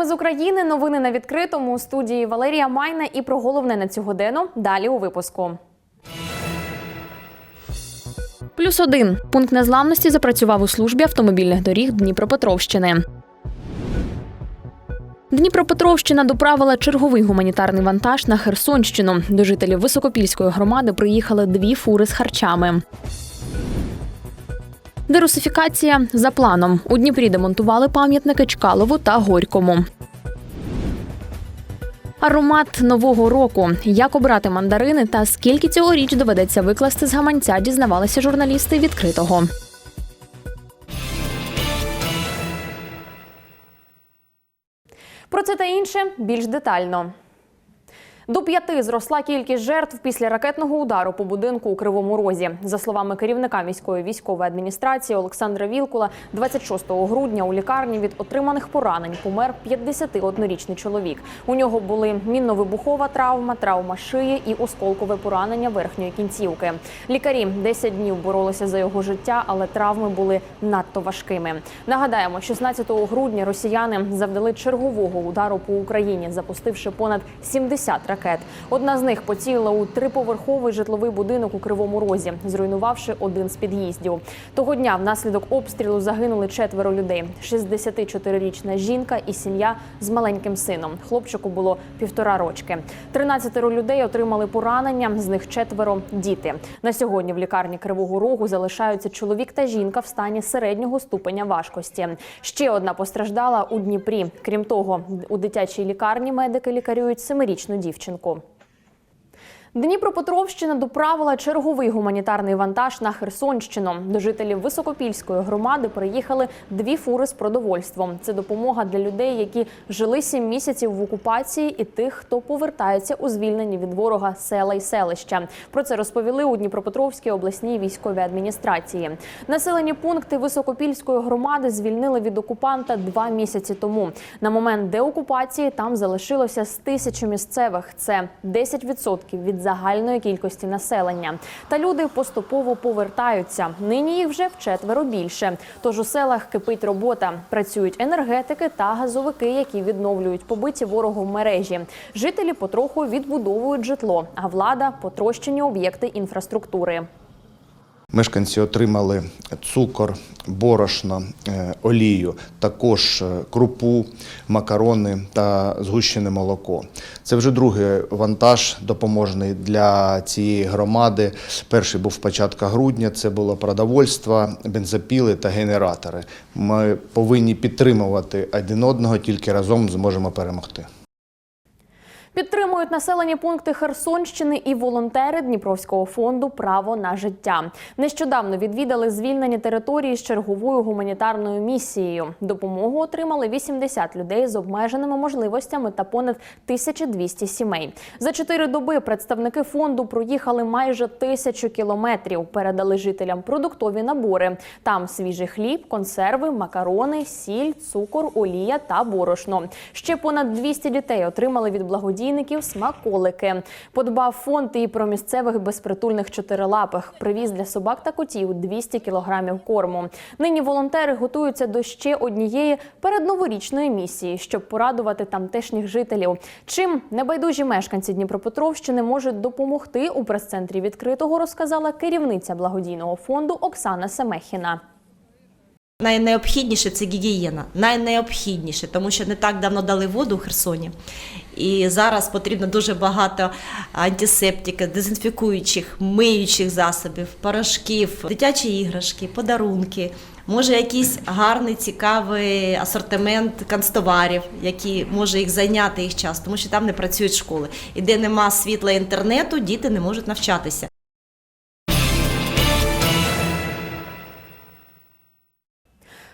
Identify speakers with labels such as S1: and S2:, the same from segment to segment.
S1: Вітаємо з України. Новини на відкритому у студії Валерія Майна і про головне на цю годину. Далі у випуску. Плюс один пункт незламності запрацював у службі автомобільних доріг Дніпропетровщини. Дніпропетровщина доправила черговий гуманітарний вантаж на Херсонщину. До жителів Високопільської громади приїхали дві фури з харчами. Дерусифікація за планом. У Дніпрі демонтували пам'ятники Чкалову та Горькому. Аромат нового року. Як обрати мандарини та скільки цьогоріч доведеться викласти з гаманця, дізнавалися журналісти відкритого. Про це та інше більш детально. До п'яти зросла кількість жертв після ракетного удару по будинку у Кривому Розі. За словами керівника міської військової адміністрації Олександра Вілкула, 26 грудня у лікарні від отриманих поранень помер 51-річний чоловік. У нього були мінно-вибухова травма, травма шиї і осколкове поранення верхньої кінцівки. Лікарі 10 днів боролися за його життя, але травми були надто важкими. Нагадаємо, 16 грудня росіяни завдали чергового удару по Україні, запустивши понад 70 ракет. Одна з них поцілила у триповерховий житловий будинок у Кривому Розі, зруйнувавши один з під'їздів. Того дня внаслідок обстрілу загинули четверо людей: 64-річна жінка і сім'я з маленьким сином. Хлопчику було півтора рочки. 13 людей отримали поранення, з них четверо діти. На сьогодні в лікарні Кривого Рогу залишаються чоловік та жінка в стані середнього ступеня важкості. Ще одна постраждала у Дніпрі. Крім того, у дитячій лікарні медики лікарюють семирічну дівчинку. Дніпропетровщина доправила черговий гуманітарний вантаж на Херсонщину. До жителів Високопільської громади приїхали дві фури з продовольством. Це допомога для людей, які жили сім місяців в окупації, і тих, хто повертається у звільнені від ворога села й селища. Про це розповіли у Дніпропетровській обласній військовій адміністрації. Населені пункти Високопільської громади звільнили від окупанта два місяці тому. На момент деокупації там залишилося з тисячі місцевих. Це 10% від загальної кількості населення. Та люди поступово повертаються. Нині їх вже вчетверо більше. Тож у селах кипить робота. Працюють енергетики та газовики, які відновлюють побиті ворогом мережі. Жителі потроху відбудовують житло, а влада потрощені об'єкти інфраструктури.
S2: Мешканці отримали цукор, борошно, е, олію, також е, крупу, макарони та згущене молоко. Це вже другий вантаж допоможний для цієї громади. Перший був початка грудня. Це було продовольство, бензопіли та генератори. Ми повинні підтримувати один одного, тільки разом зможемо перемогти.
S1: Підтримують населені пункти Херсонщини і волонтери Дніпровського фонду Право на життя. Нещодавно відвідали звільнені території з черговою гуманітарною місією. Допомогу отримали 80 людей з обмеженими можливостями та понад 1200 сімей. За чотири доби представники фонду проїхали майже тисячу кілометрів. Передали жителям продуктові набори. Там свіжий хліб, консерви, макарони, сіль, цукор, олія та борошно. Ще понад 200 дітей отримали від благодійних благодійників смаколики. Подбав фонд і про місцевих безпритульних чотирилапих. Привіз для собак та котів 200 кілограмів корму. Нині волонтери готуються до ще однієї передноворічної місії, щоб порадувати тамтешніх жителів. Чим небайдужі мешканці Дніпропетровщини можуть допомогти у прес-центрі відкритого, розказала керівниця благодійного фонду Оксана Семехіна.
S3: Найнеобхідніше це гігієна, найнеобхідніше, тому що не так давно дали воду у Херсоні, і зараз потрібно дуже багато антисептики, дезінфікуючих, миючих засобів, порошків, дитячі іграшки, подарунки. Може, якийсь гарний, цікавий асортимент канцтоварів, які може їх зайняти їх час, тому що там не працюють школи. І де нема світла інтернету, діти не можуть навчатися.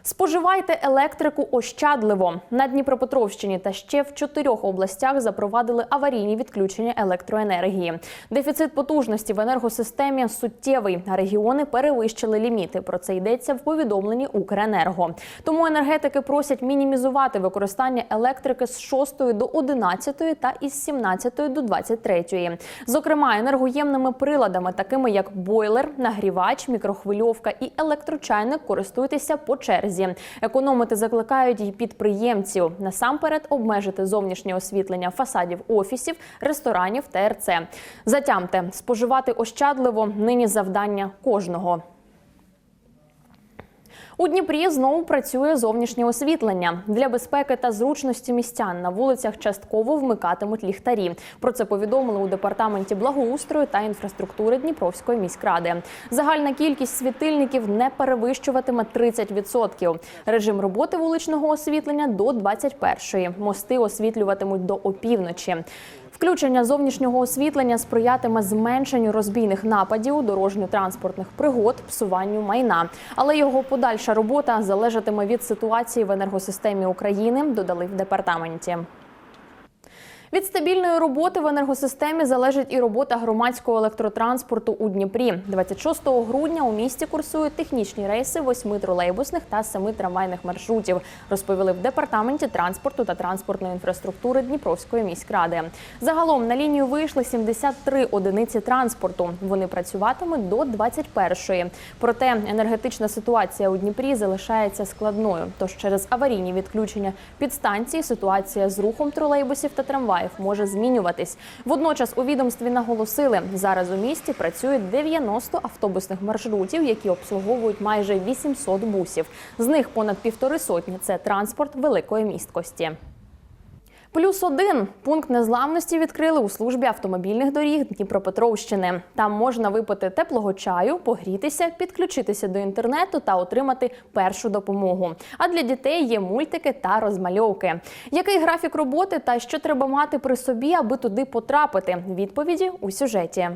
S1: Споживайте електрику ощадливо. На Дніпропетровщині та ще в чотирьох областях запровадили аварійні відключення електроенергії. Дефіцит потужності в енергосистемі суттєвий. Регіони перевищили ліміти. Про це йдеться в повідомленні Укренерго. Тому енергетики просять мінімізувати використання електрики з 6 до 11 та із 17 до 23. Зокрема, енергоємними приладами, такими як бойлер, нагрівач, мікрохвильовка і електрочайник, користуйтеся по черзі. Черзі. Економити закликають і підприємців. Насамперед обмежити зовнішнє освітлення фасадів офісів, ресторанів ТРЦ. Затямте, споживати ощадливо нині завдання кожного. У Дніпрі знову працює зовнішнє освітлення. Для безпеки та зручності містян на вулицях частково вмикатимуть ліхтарі. Про це повідомили у департаменті благоустрою та інфраструктури Дніпровської міськради. Загальна кількість світильників не перевищуватиме 30%. Режим роботи вуличного освітлення до 21-ї. Мости освітлюватимуть до опівночі. Включення зовнішнього освітлення сприятиме зменшенню розбійних нападів, дорожньо-транспортних пригод, псуванню майна. Але його подальша робота залежатиме від ситуації в енергосистемі України, додали в департаменті. Від стабільної роботи в енергосистемі залежить і робота громадського електротранспорту у Дніпрі. 26 грудня у місті курсують технічні рейси восьми тролейбусних та семи трамвайних маршрутів, розповіли в департаменті транспорту та транспортної інфраструктури Дніпровської міськради. Загалом на лінію вийшли 73 одиниці транспорту. Вони працюватимуть до 21-ї. Проте енергетична ситуація у Дніпрі залишається складною. Тож через аварійні відключення підстанції ситуація з рухом тролейбусів та трамваїв може змінюватись. Водночас у відомстві наголосили, зараз у місті працюють 90 автобусних маршрутів, які обслуговують майже 800 бусів. З них понад півтори сотні це транспорт великої місткості. Плюс один пункт незламності відкрили у службі автомобільних доріг Дніпропетровщини. Там можна випити теплого чаю, погрітися, підключитися до інтернету та отримати першу допомогу. А для дітей є мультики та розмальовки. Який графік роботи та що треба мати при собі, аби туди потрапити? Відповіді у сюжеті.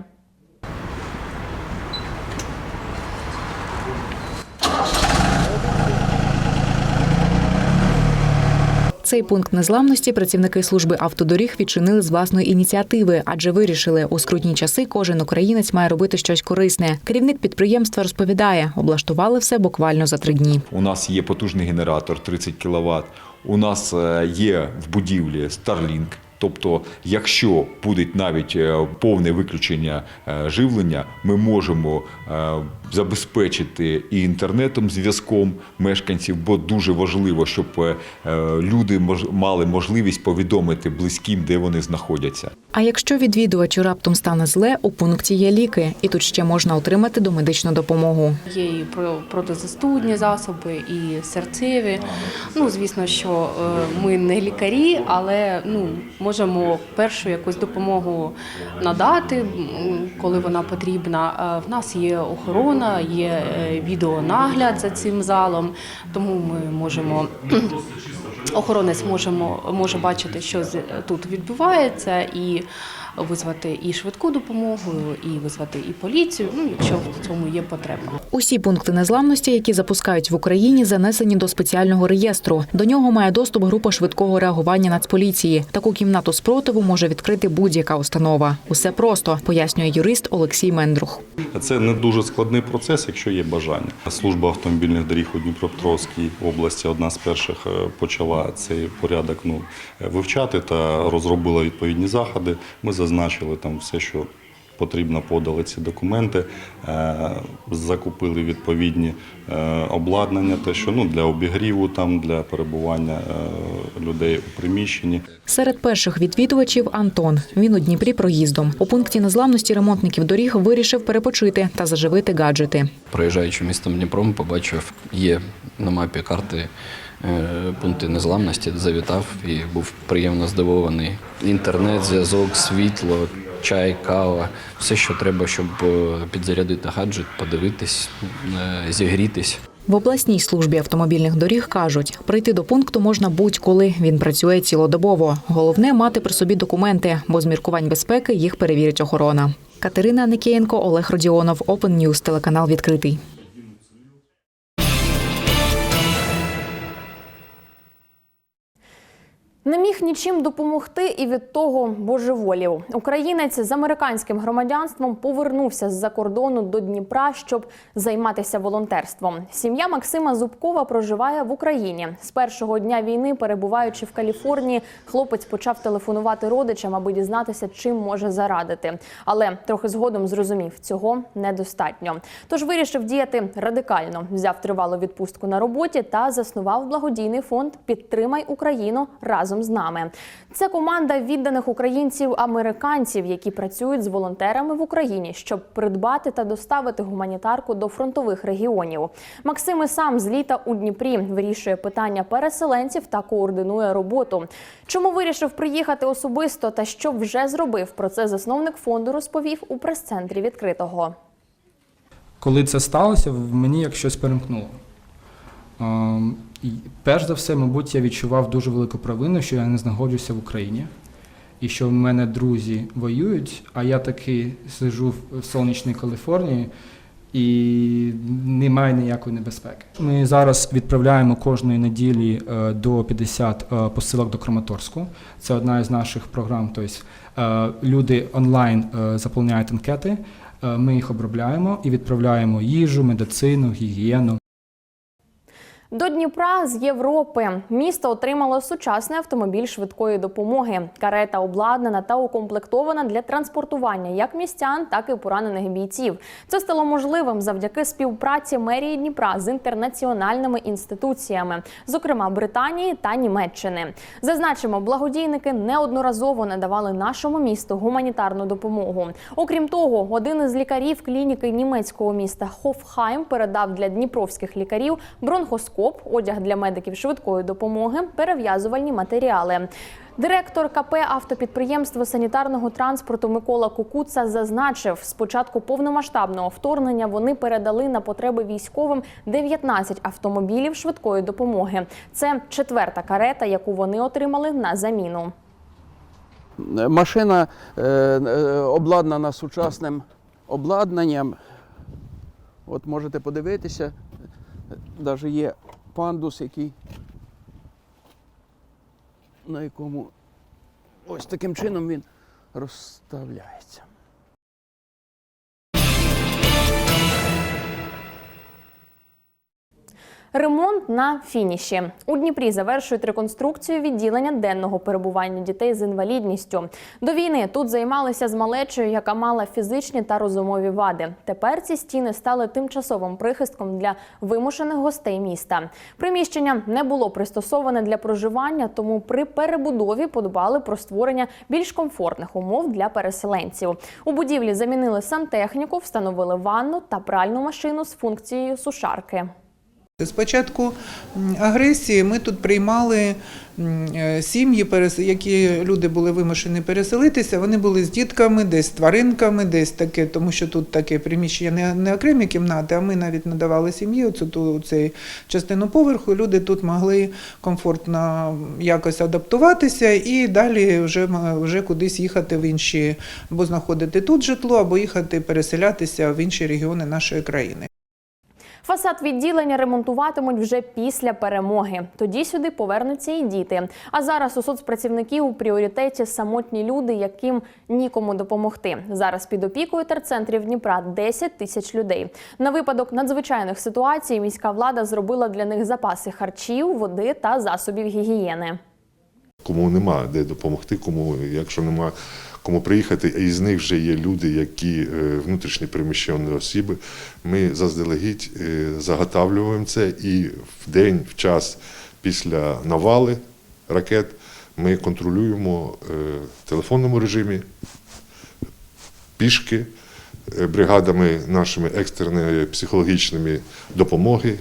S4: Цей пункт незламності працівники служби автодоріг відчинили з власної ініціативи, адже вирішили, у скрутні часи кожен українець має робити щось корисне. Керівник підприємства розповідає, облаштували все буквально за три дні.
S5: У нас є потужний генератор 30 кВт. У нас е, є в будівлі Starlink. Тобто, якщо буде навіть е, повне виключення е, живлення, ми можемо е, забезпечити і інтернетом зв'язком мешканців, бо дуже важливо, щоб люди мали можливість повідомити близьким, де вони знаходяться.
S4: А якщо відвідувачу раптом стане зле, у пункті є ліки, і тут ще можна отримати домедичну допомогу.
S6: Є і про- протизастудні засоби, і серцеві. Ну, звісно, що ми не лікарі, але ну, можемо першу якусь допомогу надати, коли вона потрібна. Е, В нас є охорона, є е, відеонагляд за цим залом, тому ми можемо. Охоронець можемо, може бачити, що з- тут відбувається, і визвати і швидку допомогу, і визвати і поліцію, ну якщо в цьому є потреба.
S4: Усі пункти незламності, які запускають в Україні, занесені до спеціального реєстру. До нього має доступ група швидкого реагування Нацполіції. Таку кімнату спротиву може відкрити будь-яка установа. Усе просто пояснює юрист Олексій Мендрух.
S7: Це не дуже складний процес, якщо є бажання. Служба автомобільних доріг у Дніпропетровській області одна з перших е, почала цей порядок ну, вивчати та розробила відповідні заходи. Ми зазначили там все, що потрібно, подали ці документи, е, закупили відповідні е, обладнання, те, що ну, для обігріву, там, для перебування е, людей у приміщенні.
S4: Серед перших відвідувачів Антон. Він у Дніпрі проїздом. У пункті незламності ремонтників доріг вирішив перепочити та заживити гаджети.
S8: проїжджаючи містом Дніпром, побачив, є на мапі карти пункти незламності, завітав і був приємно здивований. Інтернет, зв'язок, світло, чай, кава, все, що треба, щоб е, підзарядити гаджет, подивитись, е, зігрітись.
S4: В обласній службі автомобільних доріг кажуть, прийти до пункту можна будь-коли. Він працює цілодобово. Головне мати при собі документи, бо з міркувань безпеки їх перевірить охорона. Катерина Никієнко, Олег Родіонов, Open News, телеканал відкритий.
S1: Не міг нічим допомогти і від того божеволів. Українець з американським громадянством повернувся з-за кордону до Дніпра, щоб займатися волонтерством. Сім'я Максима Зубкова проживає в Україні. З першого дня війни, перебуваючи в Каліфорнії, хлопець почав телефонувати родичам, аби дізнатися, чим може зарадити. Але трохи згодом зрозумів, цього недостатньо. Тож вирішив діяти радикально. Взяв тривалу відпустку на роботі та заснував благодійний фонд Підтримай Україну разом з нами. Це команда відданих українців-американців, які працюють з волонтерами в Україні, щоб придбати та доставити гуманітарку до фронтових регіонів. Максим і сам з літа у Дніпрі вирішує питання переселенців та координує роботу. Чому вирішив приїхати особисто та що вже зробив? Про це засновник фонду розповів у прес-центрі відкритого.
S9: Коли це сталося, в мені як щось перемкнуло. І Перш за все, мабуть, я відчував дуже велику провину, що я не знаходжуся в Україні, і що в мене друзі воюють, а я таки сиджу в сонячній Каліфорнії і немає ніякої небезпеки. Ми зараз відправляємо кожної неділі е, до 50 е, посилок до Краматорську. Це одна із наших програм. Тобто люди онлайн заповняють анкети. Ми їх обробляємо і відправляємо їжу, медицину, гігієну.
S1: До Дніпра з Європи місто отримало сучасний автомобіль швидкої допомоги. Карета обладнана та укомплектована для транспортування як містян, так і поранених бійців. Це стало можливим завдяки співпраці мерії Дніпра з інтернаціональними інституціями, зокрема Британії та Німеччини. Зазначимо, благодійники неодноразово надавали нашому місту гуманітарну допомогу. Окрім того, один із лікарів клініки німецького міста Хофхайм передав для дніпровських лікарів бронхоскоп, одяг для медиків швидкої допомоги, перев'язувальні матеріали. Директор КП автопідприємства санітарного транспорту Микола Кукуца зазначив, з початку повномасштабного вторгнення вони передали на потреби військовим 19 автомобілів швидкої допомоги. Це четверта карета, яку вони отримали на заміну.
S10: Машина е, е, обладнана сучасним обладнанням. От можете подивитися, навіть є пандус, який на якому ось таким чином він розставляється.
S1: Ремонт на фініші у Дніпрі завершують реконструкцію відділення денного перебування дітей з інвалідністю. До війни тут займалися з малечою, яка мала фізичні та розумові вади. Тепер ці стіни стали тимчасовим прихистком для вимушених гостей міста. Приміщення не було пристосоване для проживання, тому при перебудові подбали про створення більш комфортних умов для переселенців. У будівлі замінили сантехніку, встановили ванну та пральну машину з функцією сушарки.
S11: З початку агресії ми тут приймали е, сім'ї, які люди були вимушені переселитися. Вони були з дітками, десь з тваринками, десь таке, тому що тут таке приміщення не, окремі кімнати, а ми навіть надавали сім'ї оцю ту частину поверху. Люди тут могли комфортно якось адаптуватися і далі вже, вже кудись їхати в інші, або знаходити тут житло, або їхати переселятися в інші регіони нашої країни.
S1: Фасад відділення ремонтуватимуть вже після перемоги. Тоді сюди повернуться і діти. А зараз у соцпрацівників у пріоритеті самотні люди, яким нікому допомогти. Зараз під опікою терцентрів Дніпра 10 тисяч людей. На випадок надзвичайних ситуацій міська влада зробила для них запаси харчів, води та засобів гігієни.
S12: Кому нема де допомогти, кому, якщо нема кому приїхати, і з них вже є люди, які е, внутрішні переміщені особи. Ми заздалегідь е, заготавлюємо це і в день, в час після навали ракет ми контролюємо е, в телефонному режимі пішки бригадами нашими екстреної психологічної допомоги.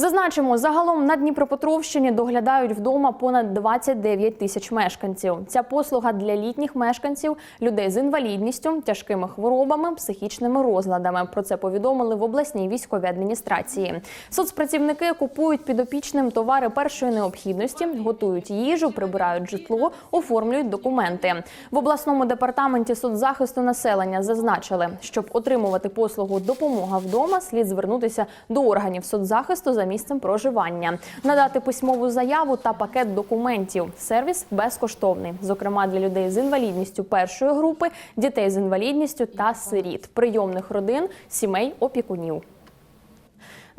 S1: Зазначимо, загалом на Дніпропетровщині доглядають вдома понад 29 тисяч мешканців. Ця послуга для літніх мешканців, людей з інвалідністю, тяжкими хворобами, психічними розладами. Про це повідомили в обласній військовій адміністрації. Соцпрацівники купують підопічним товари першої необхідності, готують їжу, прибирають житло, оформлюють документи. В обласному департаменті соцзахисту населення зазначили, щоб отримувати послугу допомога вдома, слід звернутися до органів соцзахисту за місцем проживання, надати письмову заяву та пакет документів. Сервіс безкоштовний, зокрема для людей з інвалідністю першої групи, дітей з інвалідністю та сиріт, прийомних родин, сімей опікунів.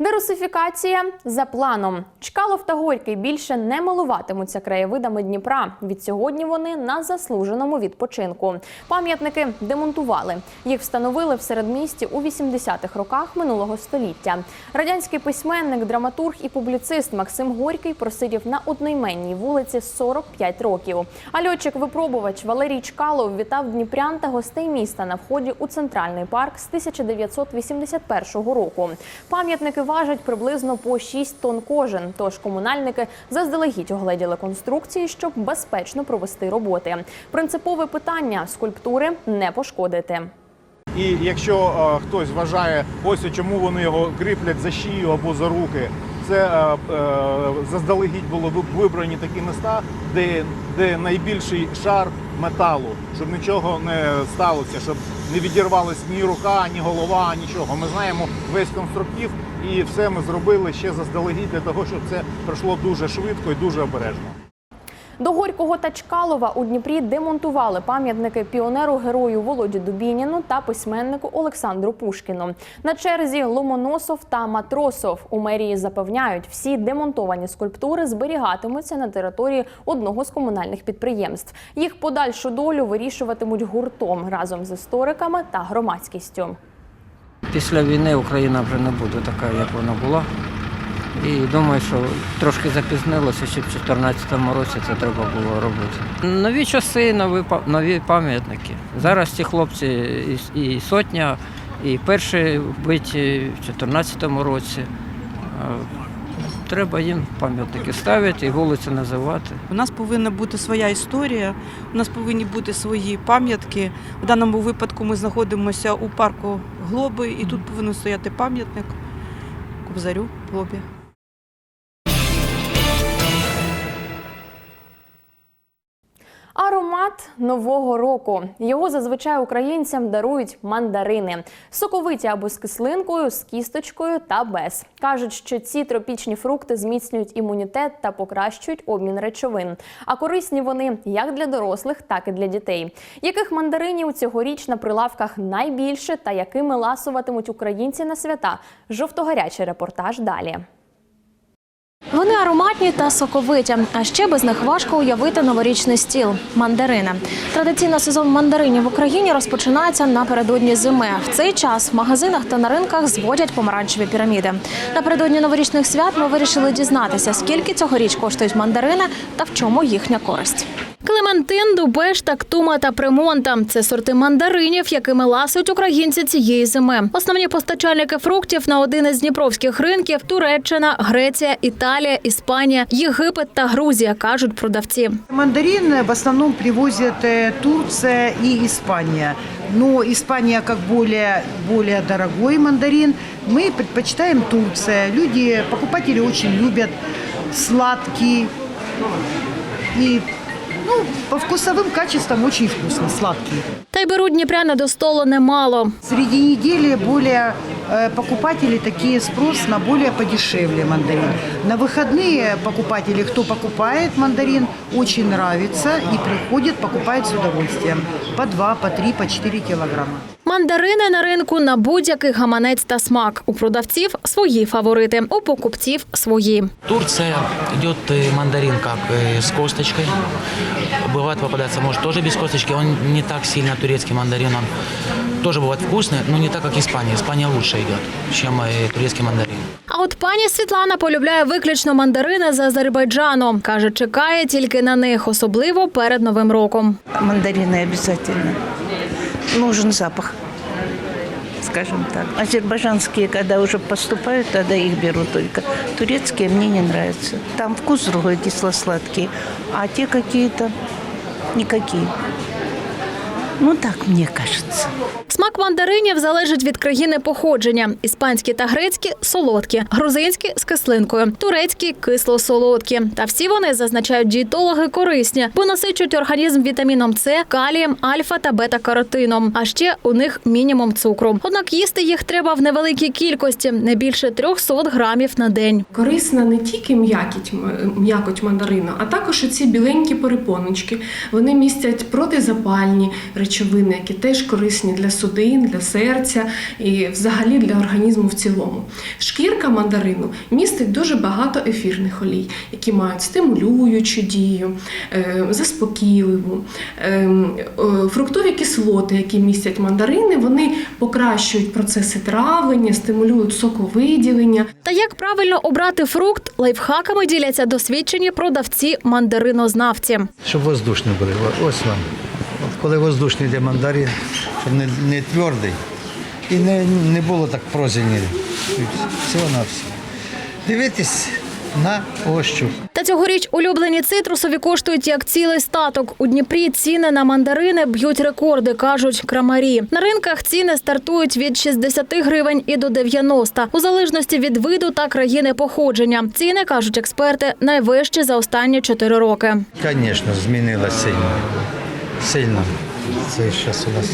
S1: Дерусифікація за планом. Чкалов та Горький більше не милуватимуться краєвидами Дніпра. Від сьогодні вони на заслуженому відпочинку. Пам'ятники демонтували. Їх встановили в середмісті у 80-х роках минулого століття. Радянський письменник, драматург і публіцист Максим Горький просидів на одноіменній вулиці 45 років. А льотчик-випробувач Валерій Чкалов вітав дніпрян та гостей міста на вході у центральний парк з 1981 року. Пам'ятники важать приблизно по 6 тонн кожен. Тож комунальники заздалегідь огледіли конструкції, щоб безпечно провести роботи. Принципове питання скульптури не пошкодити.
S13: І якщо е, хтось вважає, ось чому вони його кріплять за шию або за руки, це е, е, заздалегідь було вибрані такі міста, де, де найбільший шар металу, щоб нічого не сталося, щоб не відірвалась ні рука, ні голова, нічого. Ми знаємо весь конструктив, і все ми зробили ще заздалегідь для того, щоб це пройшло дуже швидко і дуже обережно.
S1: До Горького та Чкалова у Дніпрі демонтували пам'ятники піонеру герою Володі Дубініну та письменнику Олександру Пушкіну. На черзі Ломоносов та Матросов у мерії запевняють, всі демонтовані скульптури зберігатимуться на території одного з комунальних підприємств. Їх подальшу долю вирішуватимуть гуртом разом з істориками та громадськістю.
S14: Після війни Україна вже не буде така, як вона була. І думаю, що трошки запізнилося, ще в 2014 році це треба було робити. Нові часи, нові, нові пам'ятники. Зараз ці хлопці і, сотня, і перші вбиті в 2014 році. Треба їм пам'ятники ставити і вулиці називати.
S15: У нас повинна бути своя історія, у нас повинні бути свої пам'ятки. В даному випадку ми знаходимося у парку Глоби, і тут повинен стояти пам'ятник Кобзарю Глобі.
S1: Аромат нового року. Його зазвичай українцям дарують мандарини. Соковиті або з кислинкою, з кісточкою та без. Кажуть, що ці тропічні фрукти зміцнюють імунітет та покращують обмін речовин. А корисні вони як для дорослих, так і для дітей. Яких мандаринів цьогоріч на прилавках найбільше та якими ласуватимуть українці на свята? Жовтогарячий репортаж далі.
S16: Вони ароматні та соковиті, а ще без них важко уявити новорічний стіл мандарини. Традиційно сезон мандаринів в Україні розпочинається напередодні зими. В цей час в магазинах та на ринках зводять помаранчеві піраміди. Напередодні новорічних свят ми вирішили дізнатися, скільки цьогоріч коштують мандарини та в чому їхня користь. Клементин, Дубеш, Тактума та Примонта – це сорти мандаринів, якими ласують українці цієї зими. Основні постачальники фруктів на один із дніпровських ринків – Туреччина, Греція, Італія, Іспанія, Єгипет та Грузія, кажуть продавці.
S17: Мандарин в основном привозят э, Турция и Испания. Но Испания как более, более дорогой мандарин. Мы предпочитаем Турция. Люди, покупатели очень любят сладкий. И ну, по вкусовым качествам очень вкусно, сладкий.
S16: Та й беруть дніпряни до столу немало.
S17: Среди недели более э, покупатели такие спрос на более подешевле мандарин. На выходные покупатели, кто покупает мандарин, очень нравится и приходит, покупает с удовольствием. По 2, по 3, по 4 килограмма.
S16: Мандарини на ринку на будь-який гаманець та смак. У продавців свої фаворити, у покупців свої.
S18: Турция идет э, мандарин как э, с косточкой. Бывает попадается, может, тоже без косточки. Он не так сильно турецкий мандарин. Он тоже бывает вкусный, но не так, как Испания. Испания лучше идет, чем э, турецкий мандарин.
S16: А от пані Світлана полюбляє виключно мандарини з Азербайджану. Каже, чекає тільки на них, особливо перед Новим роком.
S19: Мандарины обязательно. Нужен запах, скажем так. Азербайджанские, когда уже поступают, тогда их беру только. Турецкие мне не нравятся. Там вкус другой, кисло-сладкий. А те какие-то никакие. Ну так мне кажется.
S16: Смак мандаринів залежить від країни походження. Іспанські та грецькі солодкі, грузинські з кислинкою, турецькі кисло-солодкі. Та всі вони зазначають дієтологи корисні, бо насичують організм вітаміном С, калієм, альфа та бета-каротином. А ще у них мінімум цукру. Однак їсти їх треба в невеликій кількості, не більше 300 грамів на день.
S6: Корисна не тільки м'якіть, м- м'якоть мандарину, а також оці біленькі перепоночки. Вони містять протизапальні речовини, які теж корисні для судин, для серця і взагалі для організму в цілому. Шкірка мандарину містить дуже багато ефірних олій, які мають стимулюючу дію, е, заспокійливу. Е, Фруктові кислоти, які містять мандарини, вони покращують процеси травлення, стимулюють соковиділення.
S16: Та як правильно обрати фрукт, лайфхаками діляться досвідчені продавці мандаринознавці.
S20: Щоб воздушні були. Ось вам. Коли воздушний йде мандарин, щоб не, не твердий і не, не було так прозені. Всього на все. Дивитись на ощуп.
S16: Та цьогоріч улюблені цитрусові коштують як цілий статок. У Дніпрі ціни на мандарини б'ють рекорди, кажуть крамарі. На ринках ціни стартують від 60 гривень і до 90, у залежності від виду та країни походження. Ціни кажуть експерти найвищі за останні 4 роки.
S20: Звісно, змінилося сильно. Сильно. Це зараз у нас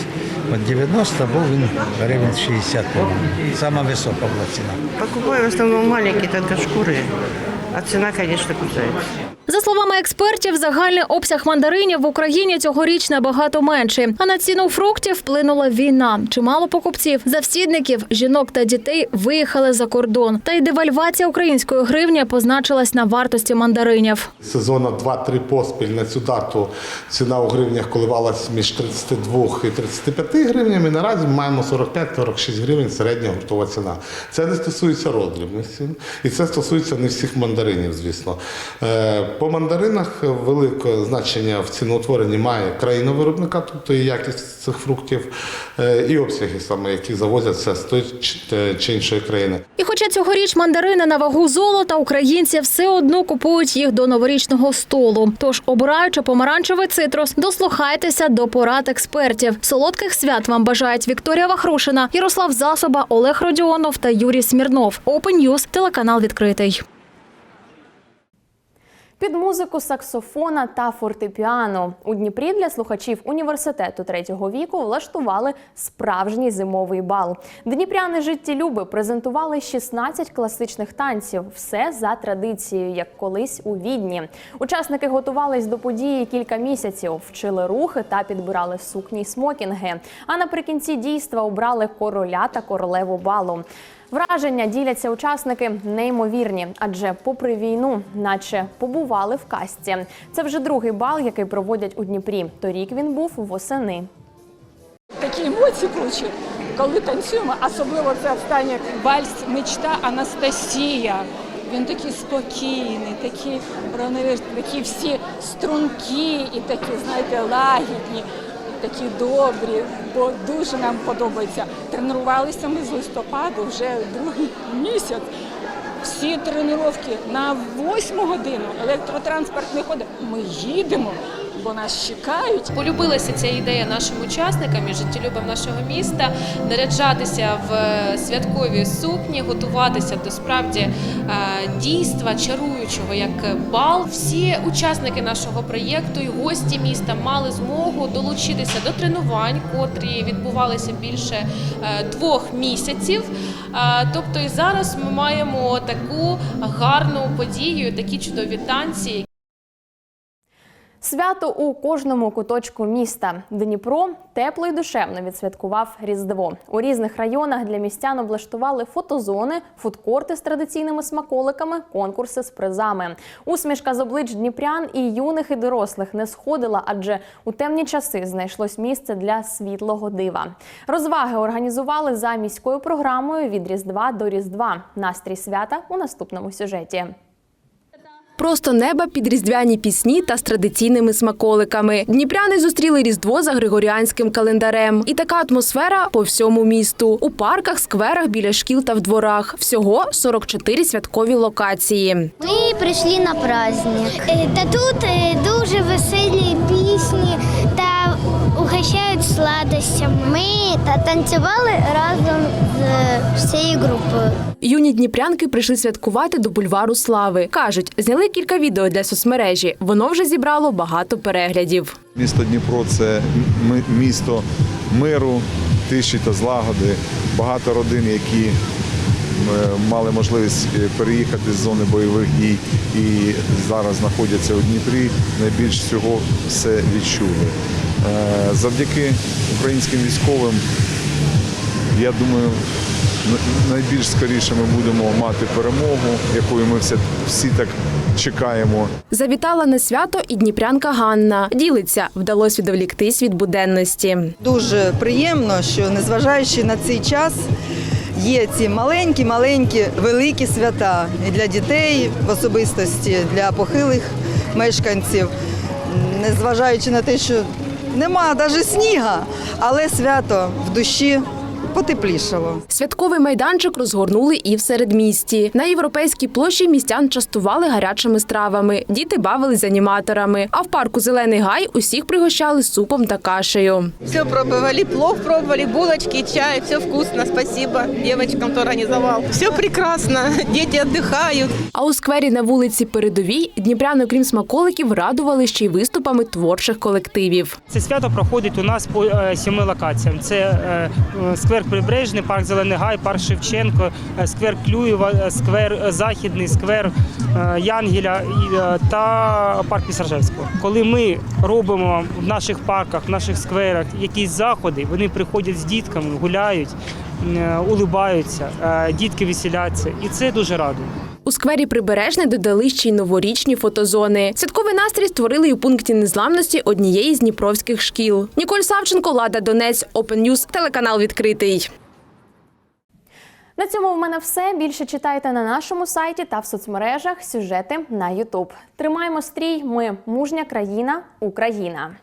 S20: от 90 був він гривень 60. по-моєму. Сама висока була ціна.
S21: Покупаю в основном маленькие тонкошкурые, а цена, конечно, кусается.
S16: За словами експертів, загальний обсяг мандаринів в Україні цьогоріч набагато менший. А на ціну фруктів вплинула війна. Чимало покупців, завсідників, жінок та дітей виїхали за кордон. Та й девальвація української гривні позначилась на вартості мандаринів.
S22: Сезону 2-3 поспіль на цю дату ціна у гривнях коливалась між 32 і 35 гривнями. Наразі ми маємо 45-46 гривень середня гуртова ціна. Це не стосується роздрібних. І це стосується не всіх мандаринів, звісно. Е, По мандаринах велике значення в ціноутворенні має країна виробника, тобто і якість цих фруктів, е, і обсяги саме, які завозяться з тої чи- чи іншої країни.
S16: І хоча цьогоріч мандарини на вагу золота, українці все одно купують їх до новорічного столу. Тож, обираючи помаранчевий цитрус, дослухайтеся до порад експертів. Солодких свят вам бажають Вікторія Вахрушина, Ярослав Засоба, Олег Родіонов та Юрій Смірнов. Open телеканал відкритий.
S1: Під музику саксофона та фортепіано у Дніпрі для слухачів університету третього віку влаштували справжній зимовий бал. Дніпряни життєлюби презентували 16 класичних танців. Все за традицією, як колись у відні. Учасники готувались до події кілька місяців, вчили рухи та підбирали сукні й смокінги. А наприкінці дійства обрали короля та королеву балу. Враження діляться учасники неймовірні, адже попри війну, наче побували в касті. Це вже другий бал, який проводять у Дніпрі. Торік він був восени.
S23: Такі емоції получив, коли танцюємо, особливо це останній вальс мечта Анастасія. Він такий спокійний, такі, такі всі стрункі і такі, знаєте, лагідні, такі добрі, бо дуже нам подобається. Тренувалися ми з листопаду вже другий місяць. Всі тренування на 8 годину електротранспорт не ходить. Ми їдемо, бо нас чекають.
S24: Полюбилася ця ідея нашим учасникам і життєлюбам нашого міста наряджатися в е, святкові сукні, готуватися до справді е, дійства чаруючого як бал. Всі учасники нашого проєкту і гості міста мали змогу долучитися до тренувань, котрі відбувалися більше е, двох місяців. Тобто і зараз ми маємо таку гарну подію, такі чудові танці,
S1: Свято у кожному куточку міста. Дніпро тепло й душевно відсвяткував Різдво. У різних районах для містян облаштували фотозони, фудкорти з традиційними смаколиками, конкурси з призами. Усмішка з облич дніпрян і юних, і дорослих не сходила, адже у темні часи знайшлось місце для світлого дива. Розваги організували за міською програмою від Різдва до Різдва. Настрій свята у наступному сюжеті.
S25: Просто неба під різдвяні пісні та з традиційними смаколиками. Дніпряни зустріли Різдво за григоріанським календарем. І така атмосфера по всьому місту. У парках, скверах, біля шкіл та в дворах. Всього 44 святкові локації.
S26: Ми прийшли на праздник. Е, Та тут е, дуже веселі пісні та
S27: угощають сладостями. Ми танцювали разом з всією групою.
S25: Юні дніпрянки прийшли святкувати до бульвару Слави. Кажуть, зняли кілька відео для соцмережі. Воно вже зібрало багато переглядів.
S28: Місто Дніпро це місто миру, тиші та злагоди. Багато родин, які мали можливість е, переїхати з зони бойових дій і зараз знаходяться у Дніпрі, найбільш всього все відчули. Е, Завдяки українським військовим, я думаю, найбільш скоріше ми будемо мати перемогу, якою ми всі, всі так чекаємо.
S25: Завітала на свято і дніпрянка Ганна. Ділиться, вдалося відволіктись від буденності.
S29: Дуже приємно, що незважаючи на цей час. Є ці маленькі, маленькі, великі свята і для дітей в особистості, для похилих мешканців, незважаючи на те, що нема навіть сніга, але свято в душі потеплішало.
S25: Святковий майданчик розгорнули і в середмісті. На європейській площі містян частували гарячими стравами. Діти бавились з аніматорами. А в парку Зелений гай усіх пригощали супом та кашею.
S30: Все пробовали, плов пробовали, булочки, чай, все вкусно, спасибо девочкам, кто организовал. Все прекрасно, дети отдыхают.
S25: А у сквері на вулиці Передовій дніпряни, окрім смаколиків, радували ще й виступами творчих колективів.
S31: Це свято проходить у нас по е, сіми локаціям. Це е, сквер Прибережний, парк Зелений Гай, парк Шевченко, е, сквер Клюєва, е, сквер е, Західний, сквер Янгеля та парк Пісаржевського. Коли ми робимо в наших парках, в наших скверах якісь заходи, вони приходять з дітками, гуляють, улибаються, дітки веселяться, і це дуже радує.
S25: У сквері Прибережне додали ще й новорічні фотозони. Святковий настрій створили й у пункті незламності однієї з дніпровських шкіл. Ніколь Савченко, Лада Донець, Open News, телеканал відкритий.
S1: На цьому в мене все. Більше читайте на нашому сайті та в соцмережах сюжети на Ютуб. Тримаємо стрій. Ми мужня країна, Україна.